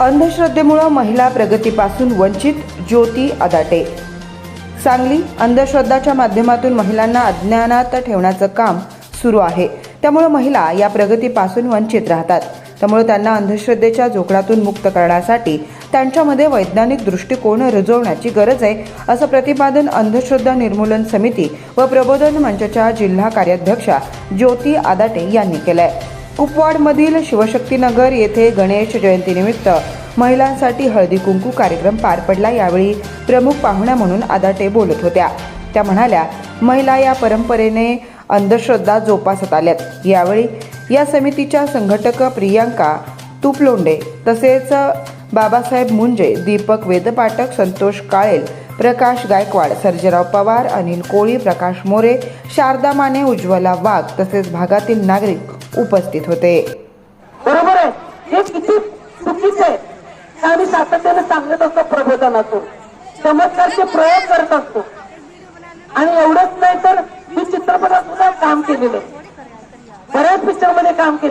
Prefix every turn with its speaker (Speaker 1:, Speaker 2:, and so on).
Speaker 1: अंधश्रद्धेमुळं महिला प्रगतीपासून वंचित ज्योती अदाटे. सांगली अंधश्रद्धाच्या माध्यमातून महिलांना अज्ञानात ठेवण्याचं काम सुरू आहे. त्यामुळं महिला या प्रगतीपासून वंचित राहतात. त्यामुळे त्यांना अंधश्रद्धेच्या जोखडातून मुक्त करण्यासाठी त्यांच्यामध्ये वैज्ञानिक दृष्टिकोन रुजवण्याची गरज आहे असं प्रतिपादन अंधश्रद्धा निर्मूलन समिती व प्रबोधन मंचच्या जिल्हा कार्याध्यक्षा ज्योती आदाटे यांनी केलं आहे कुपवाडमधील शिवशक्तीनगर येथे गणेश जयंतीनिमित्त महिलांसाठी हळदी कुंकू कार्यक्रम पार पडला. यावेळी प्रमुख पाहुण्या म्हणून आदाटे बोलत होत्या. त्या म्हणाल्या महिला या परंपरेने अंधश्रद्धा जोपासत आल्यात. यावेळी या समितीच्या संघटक प्रियांका तुपलोंडे तसेच बाबासाहेब मुंजे दीपक वेदपाठक संतोष काळेल प्रकाश गायकवाड सर्जेराव पवार अनिल कोळी प्रकाश मोरे शारदा माने उज्ज्वला वाघ तसेच भागातील नागरिक उपस्थित होते.
Speaker 2: बरोबर आहे. हे किती चुकीचे आहे. हे आम्ही सातत्याने सांगत असतो प्रबोधनातून चमत्कारचे प्रयोग करत असतो. आणि एवढंच नाही तर मी चित्रपटात सुद्धा काम केलेलं बऱ्याच पिक्चरमध्ये काम केलं.